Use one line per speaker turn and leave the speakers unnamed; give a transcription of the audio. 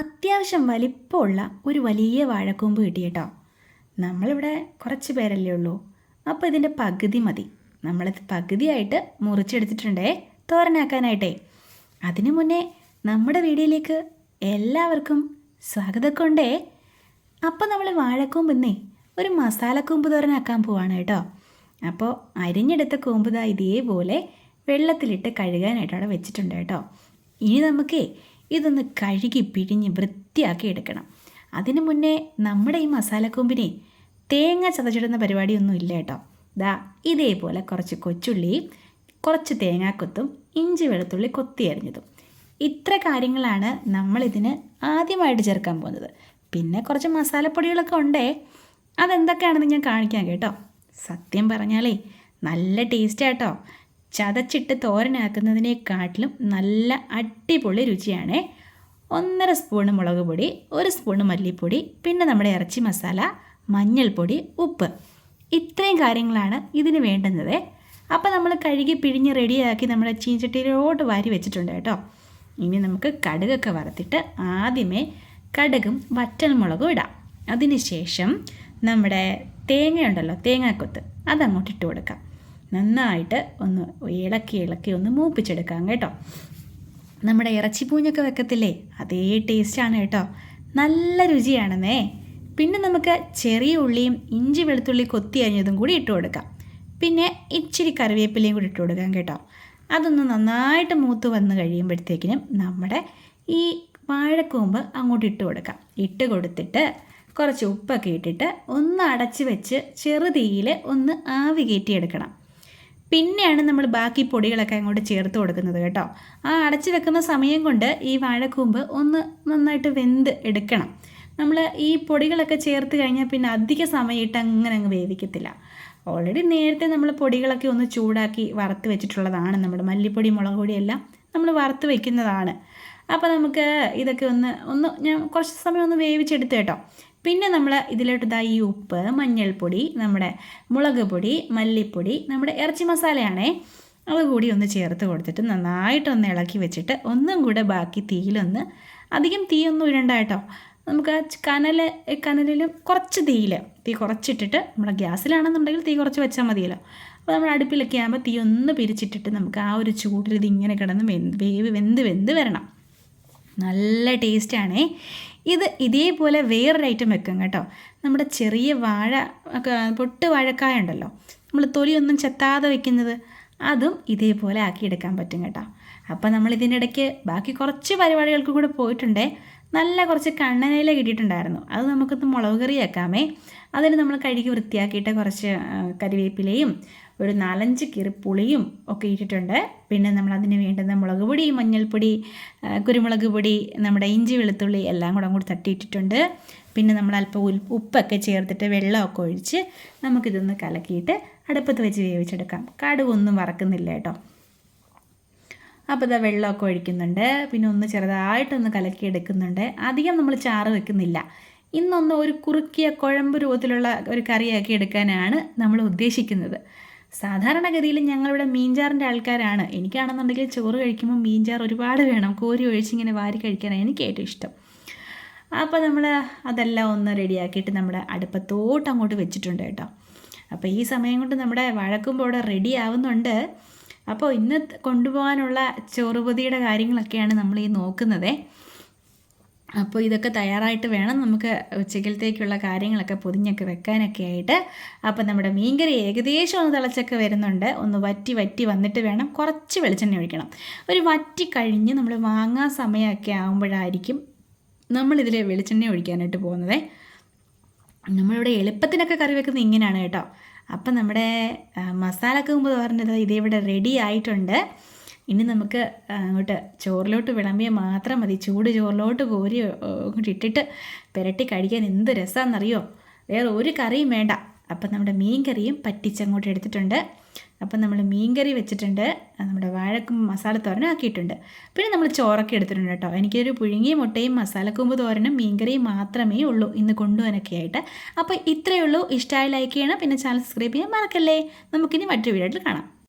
അത്യാവശ്യം വലിപ്പമുള്ള ഒരു വലിയ വാഴക്കൂമ്പ് കിട്ടി കേട്ടോ നമ്മളിവിടെ കുറച്ച് പേരല്ലേ ഉള്ളൂ. അപ്പോൾ ഇതിന്റെ പകുതി മതി. നമ്മളിത് പകുതിയായിട്ട് മുറിച്ചെടുത്തിട്ടുണ്ടേ തോരനാക്കാനായിട്ടേ. അതിനു മുന്നേ നമ്മുടെ വീഡിയോയിലേക്ക് എല്ലാവർക്കും സ്വാഗതക്കൊണ്ടേ അപ്പോൾ നമ്മൾ വാഴക്കൂമ്പെന്നേ ഒരു മസാലക്കൂമ്പ് തോരനാക്കാൻ പോവാണ് കേട്ടോ. അപ്പോൾ അരിഞ്ഞെടുത്ത കൂമ്പ് ഇതേപോലെ വെള്ളത്തിലിട്ട് കഴുകാനായിട്ട് അവിടെ വെച്ചിട്ടുണ്ട് കേട്ടോ. ഇനി നമുക്കേ ഇതൊന്ന് കഴുകി പിഴിഞ്ഞ് വൃത്തിയാക്കി എടുക്കണം. അതിനു മുന്നേ നമ്മുടെ ഈ മസാലക്കൊമ്പിനെ തേങ്ങ ചതച്ചിടുന്ന പരിപാടിയൊന്നും ഇല്ല കേട്ടോ. ദാ ഇതേപോലെ കുറച്ച് കൊച്ചുള്ളിയും കുറച്ച് തേങ്ങാക്കൊത്തും ഇഞ്ചി വെളുത്തുള്ളി കൊത്തി അരിഞ്ഞതും. ഇത്ര കാര്യങ്ങളാണ് നമ്മളിതിന് ആദ്യമായിട്ട് ചേർക്കാൻ പോകുന്നത്. പിന്നെ കുറച്ച് മസാലപ്പൊടികളൊക്കെ ഉണ്ടേ അതെന്തൊക്കെയാണെന്ന് ഞാൻ കാണിക്കാം കേട്ടോ. സത്യം പറഞ്ഞാലേ നല്ല ടേസ്റ്റ് ആട്ടോ ചതച്ചിട്ട് തോരനാക്കുന്നതിനെക്കാട്ടിലും നല്ല അടിപൊളി രുചിയാണ്. ഒന്നര സ്പൂണ് മുളക് പൊടി ഒരു സ്പൂണ് മല്ലിപ്പൊടി പിന്നെ നമ്മുടെ ഇറച്ചി മസാല മഞ്ഞൾപ്പൊടി ഉപ്പ്. ഇത്രയും കാര്യങ്ങളാണ് ഇതിന് വേണ്ടുന്നത്. അപ്പോൾ നമ്മൾ കഴുകി പിഴിഞ്ഞ് റെഡിയാക്കി നമ്മുടെ ചീഞ്ചട്ടിയിലോട്ട് വാരി വെച്ചിട്ടുണ്ട് കേട്ടോ. ഇനി നമുക്ക് കടുകൊക്കെ വറുത്തിട്ട് ആദ്യമേ കടുകും വറ്റൽമുളകും ഇടാം. അതിനുശേഷം നമ്മുടെ തേങ്ങയുണ്ടല്ലോ തേങ്ങാക്കൊത്ത് അതങ്ങോട്ട് ഇട്ട് കൊടുക്കാം. നന്നായിട്ട് ഒന്ന് ഇളക്കി ഇളക്കി ഒന്ന് മൂപ്പിച്ചെടുക്കാം കേട്ടോ. നമ്മുടെ ഇറച്ചി ഇറച്ചിപ്പൂഞ്ഞൊക്കെ വെക്കത്തില്ലേ? അതേ ടേസ്റ്റാണ് കേട്ടോ. നല്ല രുചിയാണെന്നേ. പിന്നെ നമുക്ക് ചെറിയ ഉള്ളിയും ഇഞ്ചി വെളുത്തുള്ളി കൊത്തി അരിഞ്ഞതും കൂടി ഇട്ട് കൊടുക്കാം. പിന്നെ ഇച്ചിരി കറിവേപ്പിലയും കൂടി ഇട്ട് കൊടുക്കാം കേട്ടോ. അതൊന്ന് നന്നായിട്ട് മൂത്ത് വന്ന് കഴിയുമ്പോഴത്തേക്കിനും നമ്മുടെ ഈ വാഴക്കൂമ്പ് അങ്ങോട്ട് ഇട്ട് കൊടുക്കാം. ഇട്ട് കൊടുത്തിട്ട് കുറച്ച് ഉപ്പൊക്കെ ഇട്ടിട്ട് ഒന്ന് അടച്ച് വെച്ച് ചെറുതീയിൽ ഒന്ന് ആവി കയറ്റിയെടുക്കണം. പിന്നെയാണ് നമ്മൾ ബാക്കി പൊടികളൊക്കെ അങ്ങോട്ട് ചേർത്ത് കൊടുക്കുന്നത് കേട്ടോ. ആ അടച്ചു വെക്കുന്ന സമയം കൊണ്ട് ഈ വാഴക്കൂമ്പ് ഒന്ന് നന്നായിട്ട് വെന്ത് എടുക്കണം. നമ്മൾ ഈ പൊടികളൊക്കെ ചേർത്ത് കഴിഞ്ഞാൽ പിന്നെ അധിക സമയമായിട്ട് അങ്ങനെ അങ്ങ് വേവിക്കത്തില്ല. ഓൾറെഡി നേരത്തെ നമ്മൾ പൊടികളൊക്കെ ഒന്ന് ചൂടാക്കി വറുത്ത് വെച്ചിട്ടുള്ളതാണ് നമ്മുടെ മല്ലിപ്പൊടി മുളക് പൊടിയെല്ലാം നമ്മൾ വറുത്ത് വെക്കുന്നതാണ്. അപ്പോൾ നമുക്ക് ഇതൊക്കെ ഒന്ന് ഒന്ന് ഞാൻ കുറച്ച് സമയം ഒന്ന് വേവിച്ചെടുത്ത് കേട്ടോ. പിന്നെ നമ്മൾ ഇതിലോട്ട് ഇതാ ഈ ഉപ്പ് മഞ്ഞൾപ്പൊടി നമ്മുടെ മുളക് പൊടി മല്ലിപ്പൊടി നമ്മുടെ ഇറച്ചി മസാലയാണേ. അത് കൂടി ഒന്ന് ചേർത്ത് കൊടുത്തിട്ട് നന്നായിട്ടൊന്ന് ഇളക്കി വെച്ചിട്ട് ഒന്നും കൂടെ ബാക്കി തീയിലൊന്ന് അധികം തീയൊന്നും ഇടണ്ട കേട്ടോ നമുക്ക് ആ കനൽ കനലിലും കുറച്ച് തീയിൽ തീ കുറച്ചിട്ടിട്ട് നമ്മുടെ ഗ്യാസിലാണെന്നുണ്ടെങ്കിൽ തീ കുറച്ച് വെച്ചാൽ മതിയല്ലോ. അപ്പോൾ നമ്മൾ അടുപ്പിലൊക്കെ ആകുമ്പോൾ തീ ഒന്ന് പിരിച്ചിട്ടിട്ട് നമുക്ക് ആ ഒരു ചൂടിൽ ഇതിങ്ങനെ കിടന്ന് വെന്ത് വേവ് വെന്ത് വെന്ത് വരണം. നല്ല ടേസ്റ്റാണേ. ഇത് ഇതേപോലെ വേറൊരു ഐറ്റം വെക്കും കേട്ടോ. നമ്മുടെ ചെറിയ വാഴ പൊട്ട് വാഴക്കായ ഉണ്ടല്ലോ. നമ്മൾ തൊലിയൊന്നും ചെത്താതെ വെക്കുന്നത് അതും ഇതേപോലെ ആക്കിയെടുക്കാൻ പറ്റും കേട്ടോ. അപ്പോൾ നമ്മൾ ഇതിനിടയ്ക്ക് ബാക്കി കുറച്ച് പരിപാടികൾക്ക് കൂടെ പോയിട്ടുണ്ടേ. നല്ല കുറച്ച് കണ്ണനയില കിട്ടിയിട്ടുണ്ടായിരുന്നു. അത് നമുക്കൊന്ന് മുളക് കറി വെക്കാമേ. അതിന് നമ്മൾ കഴുകി വൃത്തിയാക്കിയിട്ട് കുറച്ച് കരിവേപ്പിലയും ഒരു നാലഞ്ച് കിറിപ്പുളിയും ഒക്കെ ഇട്ടിട്ടുണ്ട്. പിന്നെ നമ്മൾ അതിന് വേണ്ടുന്ന മുളക് പൊടി മഞ്ഞൾപ്പൊടി കുരുമുളക് പൊടി നമ്മുടെ ഇഞ്ചി വെളുത്തുള്ളി എല്ലാം കൂടെ അങ്ങോട്ട് തട്ടിയിട്ടിട്ടുണ്ട്. പിന്നെ നമ്മൾ അല്പം ഉപ്പൊക്കെ ചേർത്തിട്ട് വെള്ളമൊക്കെ ഒഴിച്ച് നമുക്കിതൊന്ന് കലക്കിയിട്ട് അടുപ്പത്ത് വെച്ച് വേവിച്ചെടുക്കാം. കടുകൊന്നും വറക്കുന്നില്ല കേട്ടോ. അപ്പോൾ ഇതാ വെള്ളമൊക്കെ ഒഴിക്കുന്നുണ്ട്. പിന്നെ ഒന്ന് ചെറുതായിട്ടൊന്ന് കലക്കി എടുക്കുന്നുണ്ട് അധികം നമ്മൾ ചാറ് വെക്കുന്നില്ല. ഇന്നൊന്ന് ഒരു കുറുക്കിയ കുഴമ്പ് രൂപത്തിലുള്ള ഒരു കറിയാക്കി എടുക്കാനാണ് നമ്മൾ ഉദ്ദേശിക്കുന്നത്. സാധാരണഗതിയിൽ ഞങ്ങളിവിടെ മീൻചാറിന്റെ ആൾക്കാരാണ്. എനിക്കാണെന്നുണ്ടെങ്കിൽ ചോറ് കഴിക്കുമ്പോൾ മീൻചാർ ഒരുപാട് വേണം. കോരി ഒഴിച്ചിങ്ങനെ വാരി കഴിക്കാനാണ് എനിക്ക് ഏറ്റവും ഇഷ്ടം. അപ്പോൾ നമ്മൾ അതെല്ലാം ഒന്ന് റെഡിയാക്കിയിട്ട് നമ്മുടെ അടുപ്പത്തോട്ട് അങ്ങോട്ട് വെച്ചിട്ടുണ്ട് കേട്ടോ. അപ്പോൾ ഈ സമയം കൊണ്ട് നമ്മുടെ വഴക്കുമ്പോൾ അവിടെ റെഡി ആവുന്നുണ്ട്. അപ്പോൾ ഇന്ന് കൊണ്ടുപോകാനുള്ള ചോറുപതിയുടെ കാര്യങ്ങളൊക്കെയാണ് നമ്മൾ ഈ നോക്കുന്നത്. അപ്പോൾ ഇതൊക്കെ തയ്യാറായിട്ട് വേണം നമുക്ക് ഉച്ചക്കലത്തേക്കുള്ള കാര്യങ്ങളൊക്കെ പൊതിഞ്ഞൊക്കെ വെക്കാനൊക്കെ ആയിട്ട്. അപ്പോൾ നമ്മുടെ മീൻകറി ഏകദേശം ഒന്ന് തിളച്ചൊക്കെ വരുന്നുണ്ട്. ഒന്ന് വറ്റി വറ്റി വന്നിട്ട് വേണം കുറച്ച് വെളിച്ചെണ്ണ ഒഴിക്കണം. ഒരു വറ്റി കഴിഞ്ഞ് നമ്മൾ വാങ്ങാൻ സമയമൊക്കെ ആകുമ്പോഴായിരിക്കും നമ്മളിതിൽ വെളിച്ചെണ്ണ ഒഴിക്കാനായിട്ട് പോകുന്നത്. നമ്മളിവിടെ എളുപ്പത്തിനൊക്കെ കറി വെക്കുന്നത് ഇങ്ങനെയാണ് കേട്ടോ. അപ്പം നമ്മുടെ മസാല കുമ്പ് പറഞ്ഞത് ഇതിവിടെ റെഡി ആയിട്ടുണ്ട്. ഇനി നമുക്ക് അങ്ങോട്ട് ചോറിലോട്ട് വിളമ്പിയാൽ മാത്രം മതി. ചൂട് ചോറിലോട്ട് കോരി അങ്ങോട്ട് ഇട്ടിട്ട് പുരട്ടി കഴിക്കാൻ എന്ത് രസമാണെന്നറിയോ വേറെ ഒരു കറിയും വേണ്ട. അപ്പം നമ്മുടെ മീൻ കറിയും പറ്റിച്ചങ്ങോട്ട് എടുത്തിട്ടുണ്ട്. അപ്പം നമ്മൾ മീൻ കറി വെച്ചിട്ടുണ്ട് നമ്മുടെ വാഴക്കും മസാല തോരനും ആക്കിയിട്ടുണ്ട്. പിന്നെ നമ്മൾ ചോറൊക്കെ എടുത്തിട്ടുണ്ട് കേട്ടോ. എനിക്കൊരു പുഴുങ്ങിയ മുട്ടയും മസാലക്കൂമ്പ് തോരനും മീൻ കറിയും മാത്രമേ ഉള്ളൂ ഇന്ന് കൊണ്ടുപോകാനൊക്കെ ആയിട്ട്. അപ്പോൾ ഇത്രയേ ഉള്ളൂ. ഇഷ്ടമായി ലൈക്ക് ചെയ്യണം. പിന്നെ ചാനൽ സബ്സ്ക്രൈബ് ചെയ്യാൻ മറക്കല്ലേ. നമുക്കിനി മറ്റൊരു വീഡിയോയിൽ കാണാം.